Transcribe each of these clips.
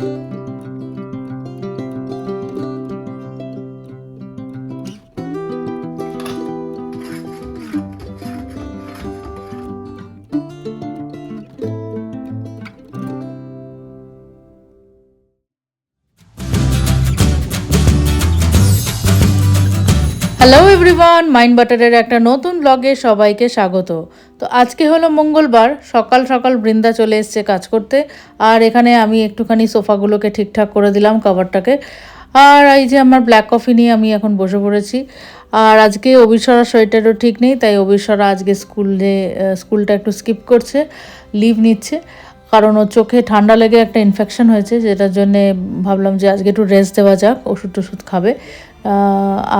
Hello everyone mind বাটারের একটা নতুন ব্লগে সবাইকে স্বাগত। তো আজকে হলো মঙ্গলবার, সকাল সকাল বৃন্দা চলে এসছে কাজ করতে, আর এখানে আমি একটুখানি সোফাগুলোকে ঠিকঠাক করে দিলাম কভারটাকে আর এই যে আমার ব্ল্যাক কফি নিয়ে আমি এখন বসে পড়েছি। আর আজকে অবিশ্বরার শরীরটারও ঠিক নেই, তাই অবিশ্বরা আজকে স্কুলে স্কুলটা একটু স্কিপ করছে লিভ নিচ্ছে। কারণ ওর চোখে ঠান্ডা লেগে একটা ইনফেকশন হয়েছে, যেটার জন্যে ভাবলাম যে আজকে একটু রেস্ট দেওয়া যাক, ওষুধ টষুধ খাবে।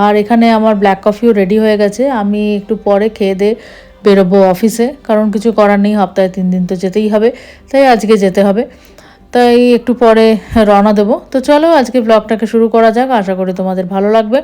আর এখানে আমার ব্ল্যাক কফিও রেডি হয়ে গেছে। আমি একটু পরে খেয়ে দিয়ে বেরোবো অফিসে, কারণ কিছু করার নেই, সপ্তাহে তিন দিন তো যেতেই হবে, তাই আজকে যেতে হবে। তাই একটু পরে রওনা দেবো। তো চলো আজকে ব্লগটাকে শুরু করা যাক, আশা করি তোমাদের ভালো লাগবে।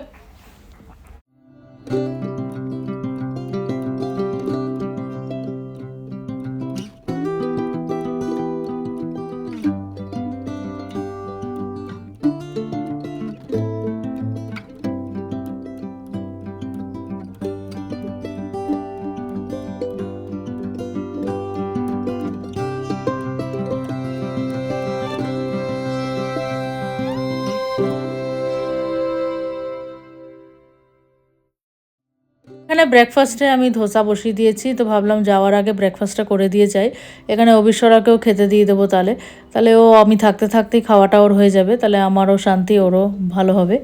এখানে ব্রেকফাস্টে আমি ধোসা বসিয়ে দিয়েছি, তো ভাবলাম যাওয়ার আগে ব্রেকফাস্টটা করে দিয়ে যাই। এখানে অবিশ্বরাকেও খেতে দিয়ে দেবো তাহলে তাহলে ও আমি থাকতে থাকতেই খাওয়াটা ওর হয়ে যাবে তাহলে আমারও শান্তি, ওরও ভালো হবে।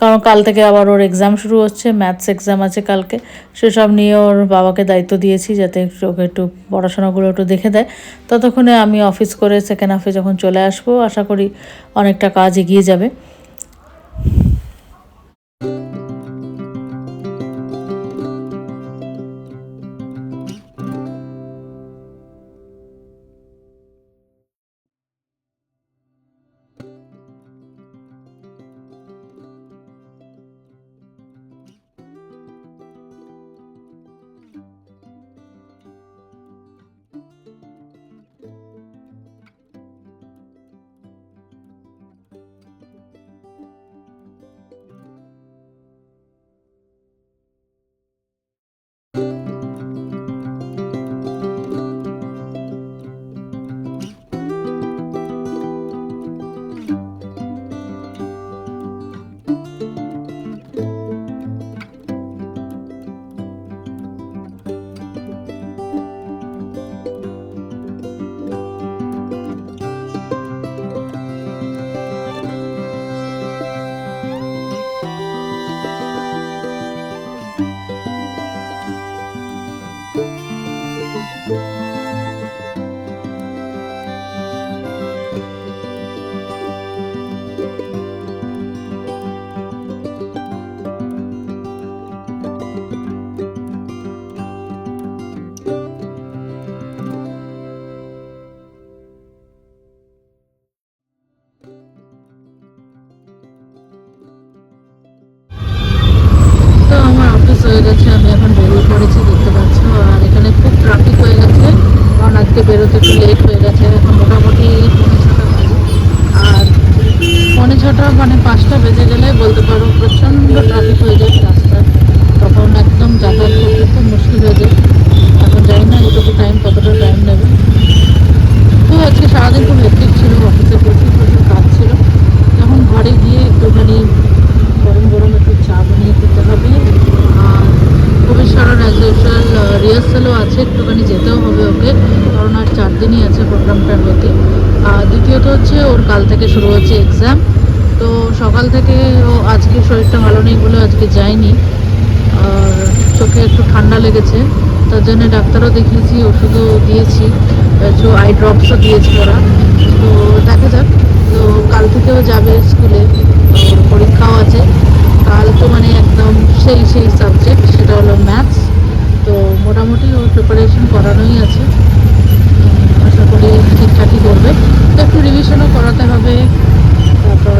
কারণ কাল থেকে আবার ওর এক্সাম শুরু হচ্ছে ম্যাথস এক্সাম আছে কালকে। সেসব নিয়ে ওর বাবাকে দায়িত্ব দিয়েছি যাতে ওকে একটু পড়াশোনাগুলো একটু দেখে দেয়। ততক্ষণে আমি অফিস করে সেকেন্ড হাফে যখন চলে আসব, আশা করি অনেকটা কাজ এগিয়ে যাবে। গেছে আমি এখন বেরিয়ে পড়েছি, দেখতে পাচ্ছ। আর এখানে খুব ট্রাফিক হয়ে গেছে। কারণ আজকে বেরোতে একটু লেট হয়ে গেছে, এখন মোটামুটি আর পৌনে ছটা মানে পাঁচটা বেজে গেলে বলতে পারো প্রচণ্ড ট্রাফিক হয়ে যায় রাস্তায় তখন একদম যাতায়াত করতে খুব মুশকিল হয়ে যায়। এখন জানি না এটুকু টাইম কতটা টাইম নেবে। তো আজকে সারাদিন খুব হেক্টিক ছিল অফিসে প্রচুর প্রচুর কাজ ছিল যখন ঘরে গিয়ে একটুখানি গরম গরম একটু চা বানিয়ে খেতে হবে আর ভবিষ্যতের অ্যাজ ইউজুয়াল রিহার্সালও আছে, একটুখানি যেতেও হবে ওকে। কারণ আর চার দিনই আছে প্রোগ্রামটার হতে আর দ্বিতীয়ত হচ্ছে ওর কাল থেকে শুরু হচ্ছে এক্সাম তো সকাল থেকে ও আজকে শরীরটা ভালো নেই বলে আজকে যায়নি। আর চোখে একটু ঠান্ডা লেগেছে। তার জন্য ডাক্তারও দেখিয়েছি, ওষুধও দিয়েছি। কিছু আই ড্রপসও দিয়েছি ওরা। তো দেখা যাক। তো কাল থেকেও যাবে স্কুলে। পরীক্ষাও আছে। কাল তো মানে একদম সেই সেই সাবজেক্ট সেটা হলো ম্যাথস তো মোটামুটি ওর প্রিপারেশন করানোই আছে। আশা করি ঠিকঠাকই করবে। তো একটু রিভিশনও করাতে হবে। তারপর,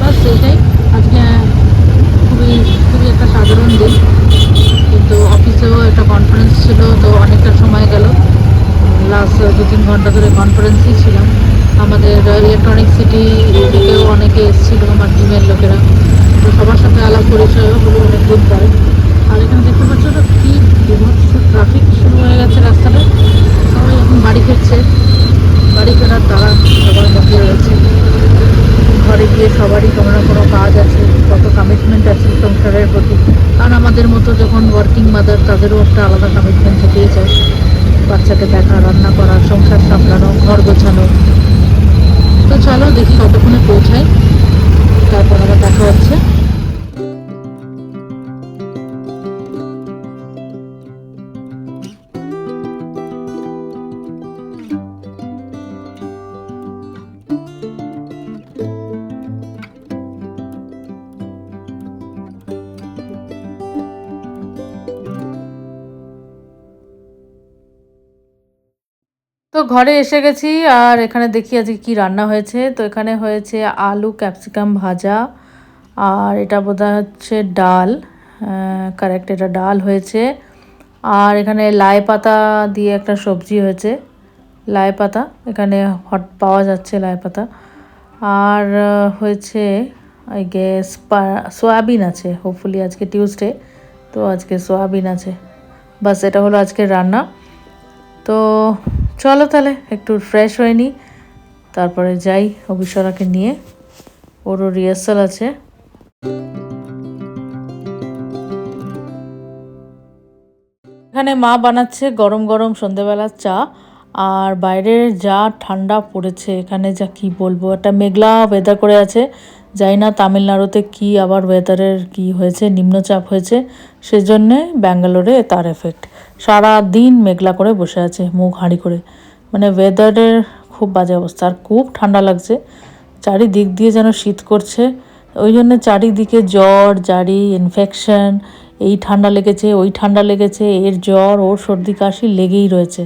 বাস এইটাই। আজকে খুবই খুবই একটা সাধারণ দিন। কিন্তু অফিসেও একটা কনফারেন্স ছিল, তো অনেকটা সময় গেল। লাস্ট দু তিন ঘণ্টা ধরে কনফারেন্সেই ছিলাম। আমাদের ইলেকট্রনিক সিটি দিকেও অনেকে এসেছিল, আমার টিমের লোকেরা। তো সবার সাথে আলাপ পরিচয়ও হলো অনেকদিন পরে। আর এখানে দেখতে পাচ্ছ তো কি বিভৎস ট্রাফিক শুরু হয়ে গেছে রাস্তাটা। সবাই এখন বাড়ি ফিরছে। বাড়ি ফেরার তারা সবার মধ্যে রয়েছে। ঘরে গিয়ে সবারই কোনো না কোনো কাজ আছে, কত কমিটমেন্ট আছে সংসারের প্রতি। আর আমাদের মতো যখন ওয়ার্কিং মাদার তাদেরও একটা আলাদা কমিটমেন্ট থেকেই যায়। বাচ্চাকে দেখা, রান্না করা, সংসার সামলানো, ঘর গোছানো। তো চলো দেখি কতক্ষণে পৌঁছাই। তারপর আবার দেখা হচ্ছে। তো ঘরে এসে গেছি, আর এখানে দেখি আজকে কি রান্না হয়েছে। তো এখানে হয়েছে আলু ক্যাপসিকাম ভাজা, আর এটা বোধহয় হচ্ছে ডাল। কারেক্ট এটা ডাল হয়েছে। আর এখানে লাই পাতা দিয়ে একটা সবজি হয়েছে, লাই পাতা। এখানে হট পাওয়া যাচ্ছে লাই পাতা। আর হয়েছে আই গেস সয়াবিন আছে। হোপফুলি আজকে টিউসডে তো আজকে সোয়াবিন আছে। বাস, এটা হলো আজকের রান্না। তো চলো তাহলে, একটু ফ্রেশ হয়ে নিই তারপরে যাই অবিশ্বরাকে নিয়ে। ওরও রিহার্সাল আছে। এখানে মা বানাচ্ছে গরম গরম সন্ধেবেলার চা, আর বাইরে যা ঠান্ডা পড়েছে, এখানে যা কি বলব, একটা মেঘলা ওয়েদার করে আছে। যাই না তামিলনাড়ুতে কি আবার ওয়েদারের কি হয়েছে, নিম্নচাপ হয়েছে, সেজন্যে ব্যাঙ্গালোরে তার এফেক্ট সারা দিন মেঘলা করে বসে আছে, মুখ হাঁড়ি করে। মানে ওয়েদারের খুব বাজে অবস্থা, আর খুব ঠান্ডা লাগছে। চারিদিক দিয়ে যেন শীত করছে। ওই জন্য চারিদিকে জ্বর, জারি ইনফেকশন এই ঠান্ডা লেগেছে, ওই ঠান্ডা লেগেছে, এর জ্বর, ওর সর্দি কাশি লেগেই রয়েছে।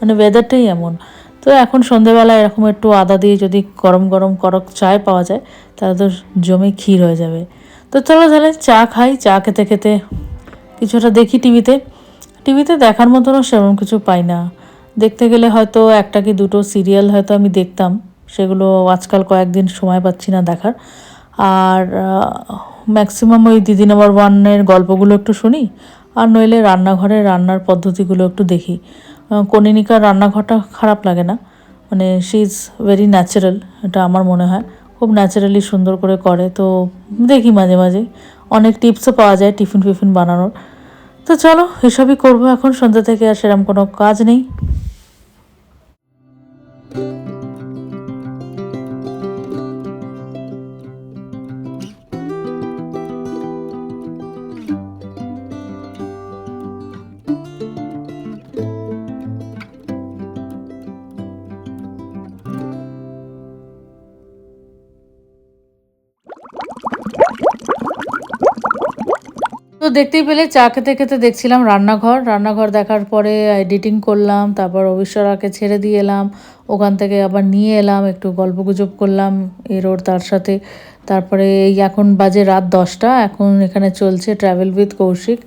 মানে ওয়েদারটাই এমন। তো এখন সন্ধেবেলা এরকম একটু আদা দিয়ে যদি গরম গরম করক চায় পাওয়া যায়, তাহলে তো জমে ক্ষীর হয়ে যাবে। তো চলো তাহলে চা খাই, চা খেতে খেতে কিছুটা দেখি টিভিতে। টিভিতে দেখার মতনও সেরকম কিছু পাই না। দেখতে গেলে হয়তো একটা কি দুটো সিরিয়াল হয়তো আমি দেখতাম, সেগুলো আজকাল কয়েকদিন সময় পাচ্ছি না দেখার। আর ম্যাক্সিমাম ওই দিদি নাম্বার ওয়ানের গল্পগুলো একটু শুনি, আর নইলে রান্নাঘরে রান্নার পদ্ধতিগুলো একটু দেখি। কনিনিকার রান্নাঘরটা খারাপ লাগে না। মানে শি ইজ ভেরি ন্যাচারাল এটা আমার মনে হয়। খুব ন্যাচারালি সুন্দর করে করে, তো দেখি মাঝে মাঝে। অনেক টিপসও পাওয়া যায় টিফিন ফিফিন বানানোর। তো চলো, এসবই করব এখন, সন্ধ্যা থেকে আর সেরকম কোনো কাজ নেই। তো দেখতেই পেলে, চা খেতে খেতে দেখছিলাম রান্নাঘর। রান্নাঘর দেখার পরে এডিটিং করলাম, তারপর অবিশ্বরাকে ছেড়ে দিয়ে এলাম। ওখান থেকে আবার নিয়ে এলাম, একটু গল্পগুজব করলাম এর ওর তার সাথে। তারপরে এই এখন বাজে রাত দশটা, এখন এখানে চলছে ট্রাভেল উইথ কৌশিক।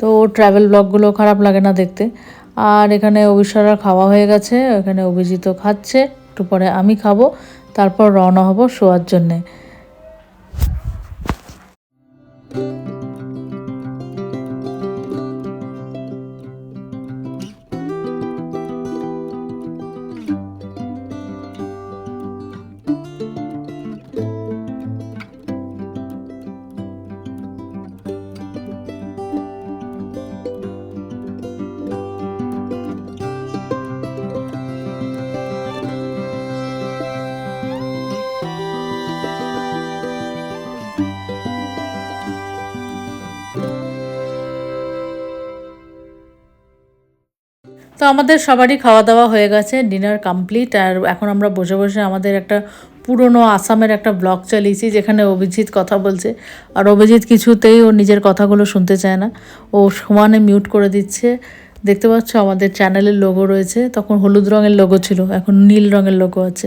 তো ওর ট্রাভেল ব্লগগুলো খারাপ লাগে না দেখতে। আর এখানে অবিশ্বরার খাওয়া হয়ে গেছে, এখানে অভিজিৎ খাচ্ছে, একটু পরে আমি খাব, তারপর রওনা হব শোয়ার জন্যে। তো আমাদের সবারই খাওয়া দাওয়া হয়ে গেছে ডিনার কমপ্লিট আর এখন আমরা বসে বসে আমাদের একটা পুরনো আসামের একটা ব্লগ চালিয়েছি, যেখানে অভিজিৎ কথা বলছে। আর অভিজিৎ কিছুতেই ও নিজের কথাগুলো শুনতে চায় না। ও সমানে মিউট করে দিচ্ছে। দেখতে পাচ্ছ আমাদের চ্যানেলের লোগো রয়েছে, তখন হলুদ রঙের লোগো ছিল, এখন নীল রঙের লোগো আছে।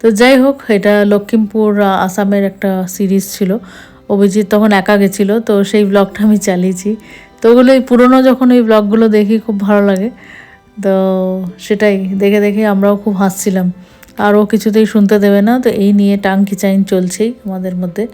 তো যাই হোক, এটা লক্ষ্মীমপুর আসামের একটা সিরিজ ছিল। অভিজিৎ তখন একা গেছিল, তো সেই ব্লগটা আমি চালিয়েছি। তো ওগুলো এই পুরনো যখন ওই ব্লগগুলো দেখি, খুব ভালো লাগে। তো সেটাই, দেখে দেখে আমরাও খুব হাসছিলাম। আরও কিছুতেই শুনতে দেবে না, তো এই নিয়ে টাং চাইন চলছেই আমাদের মধ্যে।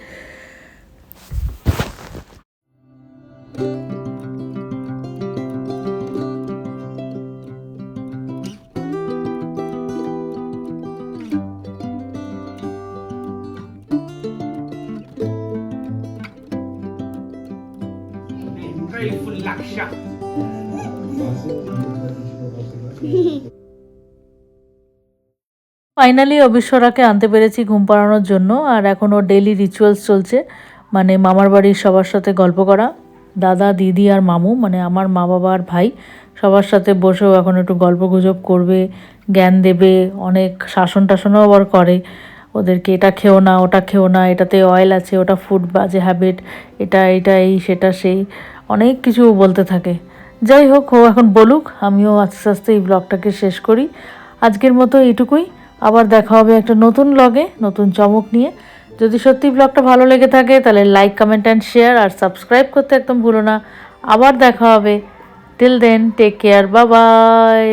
ফাইনালি অবিশ্বরাকে আনতে পেরেছি ঘুম পাড়ানোর জন্য, আর এখন ওর ডেইলি রিচুয়ালস চলছে। মানে মামার বাড়ির সবার সাথে গল্প করা, দাদা, দিদি আর মামু মানে আমার মা বাবা আর ভাই সবার সাথে বসেও এখন একটু গল্প গুজব করবে, জ্ঞান দেবে, অনেক শাসন টাসনও আবার করে। ওদেরকে এটা খেও না, ওটা খেও না, এটাতে অয়েল আছে, ওটা ফুড বাজে হ্যাবিট এটা এটা এই, সেটা, সেই, অনেক কিছু বলতে থাকে। যাই হোক, ও এখন বলুক, আমিও আস্তে আস্তে এই ব্লগটাকে শেষ করি। আজকের মতো এইটুকুই। আবার দেখা হবে একটা নতুন ব্লগে নতুন চমক নিয়ে। যদি সত্যি ব্লগটা ভালো লেগে থাকে, তাহলে লাইক কমেন্ট অ্যান্ড শেয়ার আর সাবস্ক্রাইব করতে একদম ভুলো না। আবার দেখা হবে। Till then take care bye